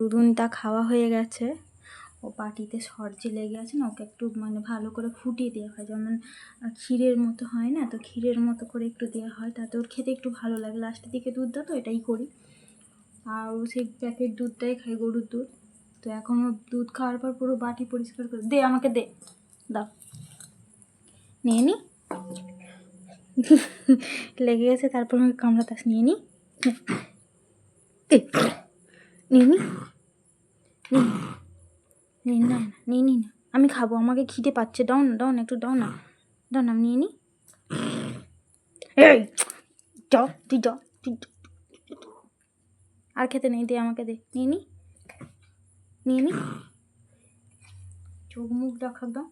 দুধুনটা খাওয়া হয়ে গেছে। ও পাটিতে সর্দি লেগে আছে না ওকে একটু মানে ভালো করে ফুটিয়ে দেওয়া হয়। যেমন ক্ষীরের মতো হয় না তো ক্ষীরের মতো করে একটু দেওয়া হয়। তাতে ওর খেতে একটু ভালো লাগে। লাস্টের দিকে দুধটা তো এটাই করি। আর ও সেই প্যাকেট দুধটাই খাই গরুর দুধ। তো এখন ওর দুধ খাওয়ার পর পুরো বাটি পরিষ্কার করে দে আমাকে দে। দাও। নিয়ে নি। লেগে গেছে তারপর আমাকে নি এ, নিয়ে নি। নিয়ে নি না না নিয়ে নি। না আমি খাব, আমাকে খিদে পাচ্ছে। দাও না দাও না, একটু দাও না। দাও না আমি নিয়ে নি এই, যাও, তুই যাও, তুই আর খেতে নেই, দে আমাকে দে। নিয়ে নি নিয়ে নি চোখ মুখ দেখা দাও।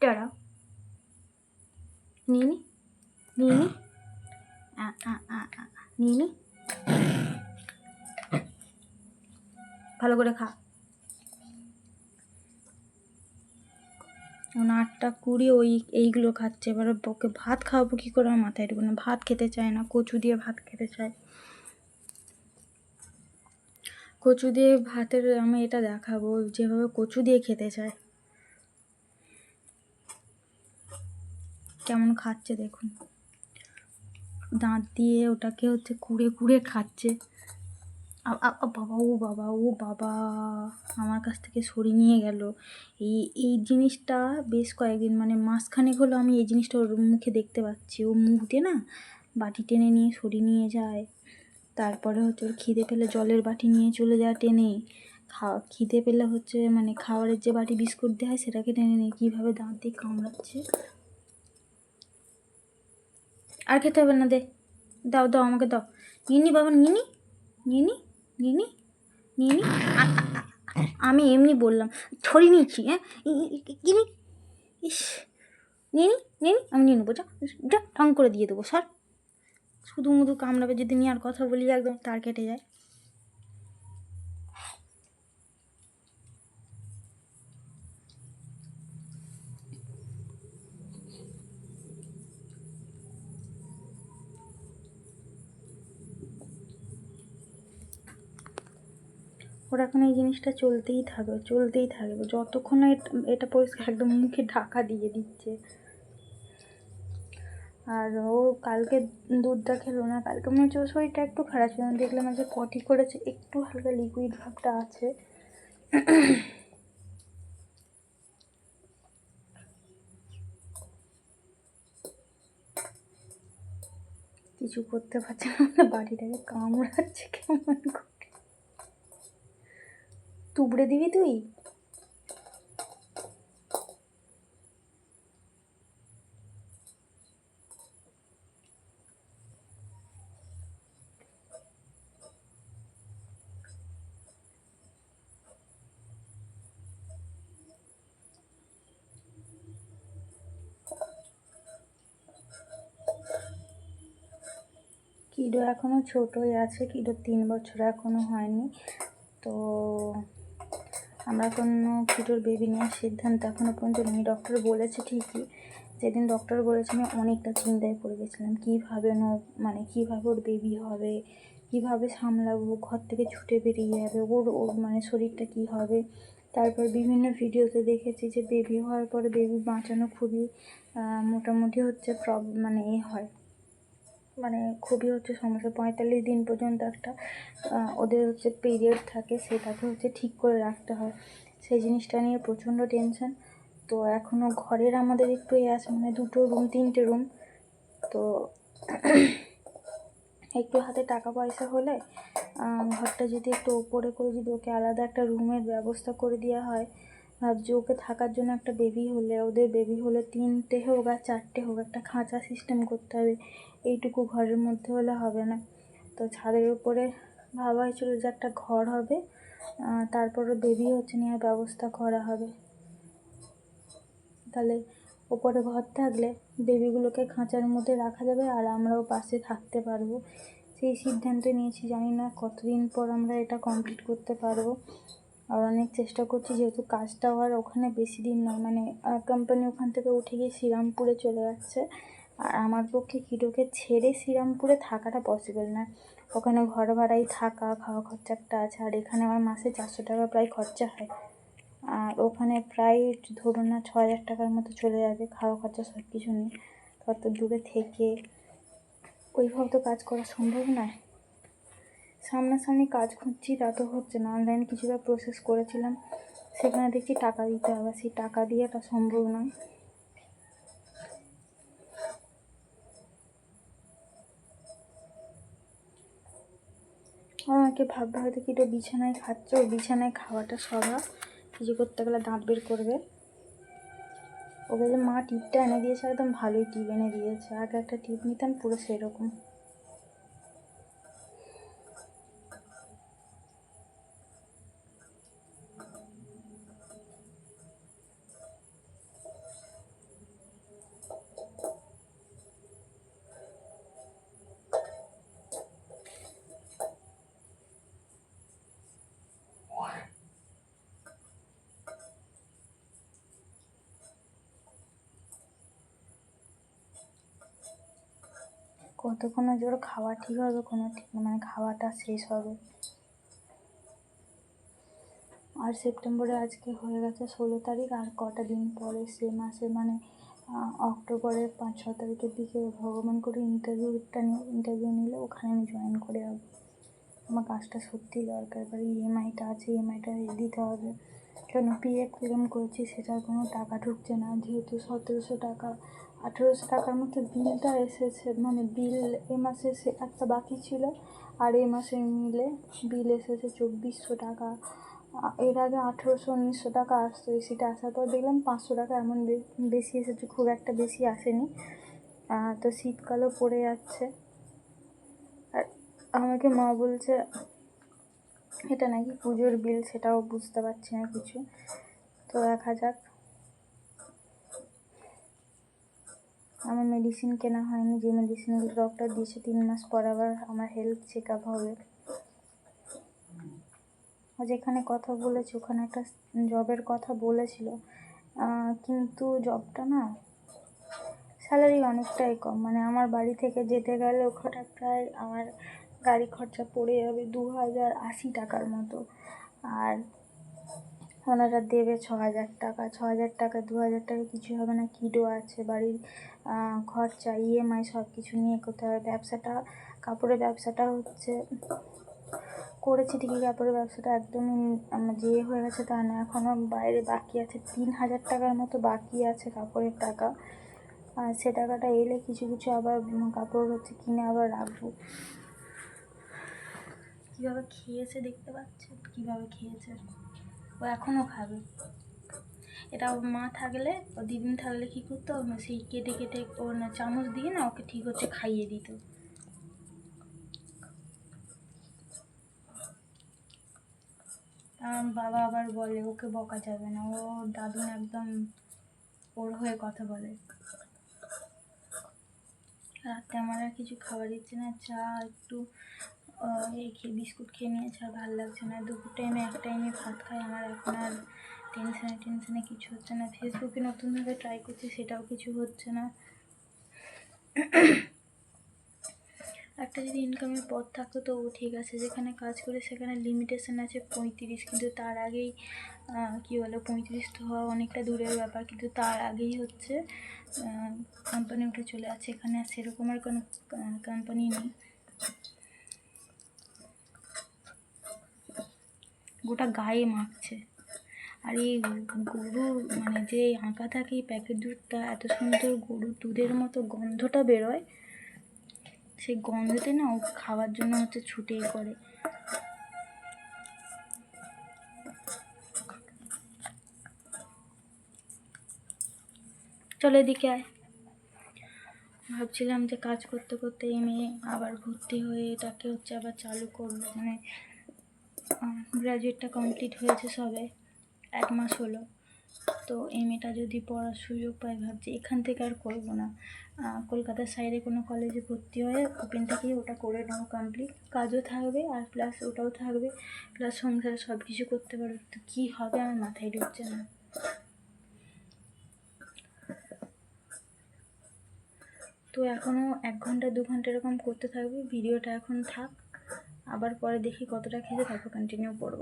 টেরা নিয়ে নি নিয়ে নি। নিয়ে নি ভালো করে খা। এখন আটটা কুড়ি, ওই, এইগুলো খাচ্ছে। এবার ওকে ভাত খাওয়াবো কী করে আমার মাথায় ঢুকে না। ভাত খেতে চায় না, কচু দিয়ে ভাত খেতে চায়। কচু দিয়ে ভাতের আমি এটা দেখাবো, যেভাবে কচু দিয়ে খেতে চায়। কেমন খাচ্ছে দেখুন। দাঁত দিয়ে ওটাকে হচ্ছে কুড়ে কুড়ে খাচ্ছে। বাবা ও বাবা ও, বাবা। আমার কাছ থেকে সরিয়ে নিয়ে গেল। এই এই জিনিসটা বেশ কয়েকদিন মানে মাসখানেক হলো আমি এই জিনিসটা ওর মুখে দেখতে পাচ্ছি। ও মুখ দিয়ে না বাটি টেনে নিয়ে সরিয়ে নিয়ে যায়। তারপরে হচ্ছে ওর খিদে পেলে জলের বাটি নিয়ে চলে যায় টেনে। খাওয়া খিদে পেলে হচ্ছে মানে খাবারের যে বাটি বিস্কুট দেওয়া হয় সেটাকে টেনে নিয়ে কীভাবে দাঁত দিয়ে কামড়াচ্ছে। আর খেতে হবে না দে। দাও দাও আমাকে দাও। নিয়ে নি বাবা নিয়ে নি নিয়ে নি নিয়ে নি নিয়ে নি আ- আ- আ- আমি এমনি বললাম ছড়িয়ে নিচ্ছি হ্যাঁ? কিনি ইস। নিয়ে নি নিয়ে আমি নিয়ে নেব, যা যা ঠং করে দিয়ে দেবো স্যার শুধু মুধু কামড়াবে যদি নিয়ে আর কথা বলি, একদম তার কেটে যায়। ওর এখন এই জিনিসটা চলতেই থাকবে চলতেই থাকবে। যতক্ষণ না এট- পরিষ্কার একদম মুখে ঢাকা দিয়ে দিচ্ছে। আর ও কালকে দুধটা খেলো না, কালকে মনে হচ্ছে ওর শরীরটা একটু খারাপ ছিল। দেখলাম যে পটি করেছে, একটু হালকা লিকুইড ভাবটা আছে। কিছু করতে পারছে না, বাড়িটাকে কামড়াচ্ছে কেমন করে। তুবড়ে দিবি তুই? কিডো এখনও ছোটোই আছে কিডো তিন বছর এখনও হয়নি তো আমরা কোনো কিডোর বেবি নেওয়ার সিদ্ধান্ত এখনও পর্যন্ত নেই ডক্টর বলেছে ঠিকই, যেদিন ডক্টর বলেছে আমি অনেকটা চিন্তায় পড়ে গেছিলাম, কীভাবে নো মানে কীভাবে ওর বেবি হবে, কীভাবে সামলাবো, ঘর থেকে ছুটে বেরিয়ে যাবে, ওর ওর মানে শরীরটা কী হবে। তারপর বিভিন্ন ভিডিওতে দেখেছি যে বেবি হওয়ার পরে বেবি বাঁচানো খুবই মোটামুটি হচ্ছে প্রব মানে এ হয়। মানে খুবই হচ্ছে সমস্যা। পঁয়তাল্লিশ দিন পর্যন্ত একটা ওদের হচ্ছে পিরিয়ড থাকে, সেটাকে হচ্ছে ঠিক করে রাখতে হয়। সেই জিনিসটা নিয়ে প্রচণ্ড টেনশন তো এখনও ঘরের আমাদের একটু এ আছে মানে দুটো রুম তিনটে রুম তো একটু হাতে টাকা পয়সা হলে ঘরটা যদি একটু ওপরে করে যদি ওকে আলাদা একটা রুমের ব্যবস্থা করে দেওয়া হয় ভাবছি ওকে থাকার জন্য একটা বেবি হলে, ওদের বেবি হলে তিনটে হোক আর চারটে হোক, একটা খাঁচা সিস্টেম করতে হবে। এইটুকু ঘরের মধ্যে হলে হবে না। তো ছাদের উপরে ভাবা হয়েছিল যে একটা ঘর হবে তারপরে বেবি হচ্ছে নেওয়ার ব্যবস্থা করা হবে। তাহলে ওপরে ঘর থাকলে বেবিগুলোকে খাঁচার মধ্যে রাখা যাবে আর আমরাও পাশে থাকতে পারব। সেই সিদ্ধান্ত নিয়েছি, জানি না কতদিন পর আমরা এটা কমপ্লিট করতে পারব। আর অনেক চেষ্টা করছি, যেহেতু কাজটাও আর ওখানে বেশি দিন নয় মানে কোম্পানি ওখান থেকে উঠে গিয়ে শ্রীরামপুরে চলে যাচ্ছে। আর আমার পক্ষে কিডোকে ছেড়ে শ্রীরামপুরে থাকাটা পসিবল না। ওখানে ঘর ভাড়াই থাকা, খাওয়া খরচা একটা আছে, আর এখানে আমার মাসে চারশো টাকা প্রায় খরচা হয়। আর ওখানে প্রায় ধরুন না ছ হাজার টাকার মতো চলে যাবে, খাওয়া খরচা সব কিছু নিয়ে। তত দূরে থেকে ওইভাবে তো কাজ করা সম্ভব নয়। সামনাসামনি কাজ খুঁজছি, তা তো হচ্ছে না। অনলাইনে কিছুটা প্রসেস করেছিলাম। সেখানে দেখছি টাকা দিতে হবে। সেই টাকা দিয়ে সম্ভব নয়। আমাকে ভাববে হয়তো কি এটা বিছানায় খাচ্ছে? ও বিছানায় খাওয়াটা স্বভাব কিছু করতে গেলে দাঁত বের করবে। ওকে যে মা টিপটা এনে দিয়েছে, একদম ভালোই টিপ এনে দিয়েছে। আগে একটা টিপ নিতাম, পুরো সেরকম। কতক্ষণ জোর খাওয়া ঠিক হবে, কোনো ঠিক মানে খাওয়াটা শেষ হবে। আর সেপ্টেম্বরে আজকে হয়ে গেছে ষোলো তারিখ, আর কটা দিন পরে সে মাসে মানে অক্টোবরের পাঁচ ছ তারিখের দিকে ভগবান করে ইন্টারভিউটা ইন্টারভিউ নিলে ওখানে আমি জয়েন করে যাব আমার কাজটা সত্যিই দরকার, এবার ইএমআইটা আছে ইএমআইটা দিতে হবে। কেন পিএফ ক্লেম করেছি সেটার কোনো টাকা ঢুকছে না। যেহেতু সতেরোশো টাকা, আঠেরোশো টাকার মতো বিলটা এসেছে মানে বিল এ মাসে সে একটা বাকি ছিল। আর এ মাসে মিলে বিল এসেছে চব্বিশশো টাকা। এর আগে আঠেরোশো, উনিশশো টাকা আসতো এসিটা আসার পর দেখলাম পাঁচশো টাকা এমন বেশি এসেছে, খুব একটা বেশি আসেনি। তো শীতকালও পড়ে যাচ্ছে। আর আমাকে মা বলছে এটা নাকি পুজোর বিল, সেটাও বুঝতে পারছি না কিছু। তো দেখা যাক। আমার মেডিসিন কেনা হয়নি, যে মেডিসিনগুলো ডক্টর দিয়েছে, তিন মাস পর আবার আমার হেলথ চেক আপ হবে যেখানে কথা বলেছে, ওখানে একটা জবের কথা বলেছিল। কিন্তু জবটা না স্যালারি অনেকটাই কম। মানে আমার বাড়ি থেকে যেতে গেলে ওখানে প্রায় আমার গাড়ি খরচা পড়ে যাবে দু হাজার আশি টাকার মতো। আর ওনারা দেবে ছ হাজার টাকা। ছ হাজার টাকা, দু হাজার টাকা কিছু হবে না। কিডো আছে, বাড়ির খরচা ইএমআই সব কিছু নিয়ে করতে হবে। ব্যবসাটা, কাপড়ের ব্যবসাটা হচ্ছে, করেছি ঠিকই কাপড়ের ব্যবসাটা একদমই আমার যে হয়ে গেছে তা না। এখনও বাইরে বাকি আছে। তিন হাজার টাকার মতো বাকি আছে কাপড়ের টাকা। আর সে টাকাটা এলে কিছু কিছু আবার কাপড় হচ্ছে কিনে আবার রাখব। কীভাবে খেয়েছে দেখতে পাচ্ছেন? কীভাবে খেয়েছে? ও এখনও খাবে। এটা ওর মা থাকলে ও দিদিন থাকলে কী করতো? সেই কেটে কেটে ওর না চামচ দিয়ে না ওকে ঠিক হচ্ছে খাইয়ে দিত। আমার বাবা আবার বলে, ওকে বকা যাবে না। ও দাদুন একদম ওর হয়ে কথা বলে। রাতে আমার আর কিছু খাবার দিচ্ছে না। চা একটু এই খেয়ে বিস্কুট খেয়ে নিয়েছে, আর ভালো লাগছে না। দুপুর টাইমে এক টাইমে ভাত খাই, আমার এখন আর টেনশনে টেনশনে কিছু হচ্ছে না। ফেসবুকে নতুনভাবে ট্রাই করছি, সেটাও কিছু হচ্ছে না। একটা যদি ইনকামের পথ থাকতো, তো ঠিক আছে। যেখানে কাজ করে, সেখানে লিমিটেশন আছে পঁয়ত্রিশ। কিন্তু তার আগেই কী বলে, পঁয়ত্রিশ তো হওয়া অনেকটা দূরের ব্যাপার। কিন্তু তার আগেই হচ্ছে কোম্পানি উঠে চলে আছে এখানে আর সেরকম আর কোনো কোম্পানি নেই। গোটা গায়ে মাখছে। আর এই গরু মানে যে আঁকা থাকে এই প্যাকেট দুধটা, এত সুন্দর গরুর দুধের মতো গন্ধটা বেরোয়। সেই গন্ধতে না ও খাওয়ার জন্য হচ্ছে ছুটে করে। চলে এদিকে আয়। ভাবছিলাম যে কাজ করতে করতে এই মেয়ে আবার ভর্তি হয়ে এটাকে হচ্ছে আবার চালু করল। মানে গ্র্যাজুয়েটটা কমপ্লিট হয়েছে সবে, এক মাস হলো। তো এমএটা যদি পড়ার সুযোগ পাই ভাবছি এখান থেকে আর করব না। কলকাতার সাইডে কোনো কলেজে ভর্তি হয়ে ওপেন থেকেই ওটা করে নেব কমপ্লিট কাজও থাকবে আর প্লাস ওটাও থাকবে প্লাস সংসারে সব কিছু করতে পারবে তো কী হবে আমার মাথায় ঢুকছে না। তো এখনও এক ঘণ্টা, দু ঘণ্টা এরকম করতে থাকবে। ভিডিওটা এখন থাক। আবার পরে দেখি কতটা খেতে তারপর কন্টিনিউ করব।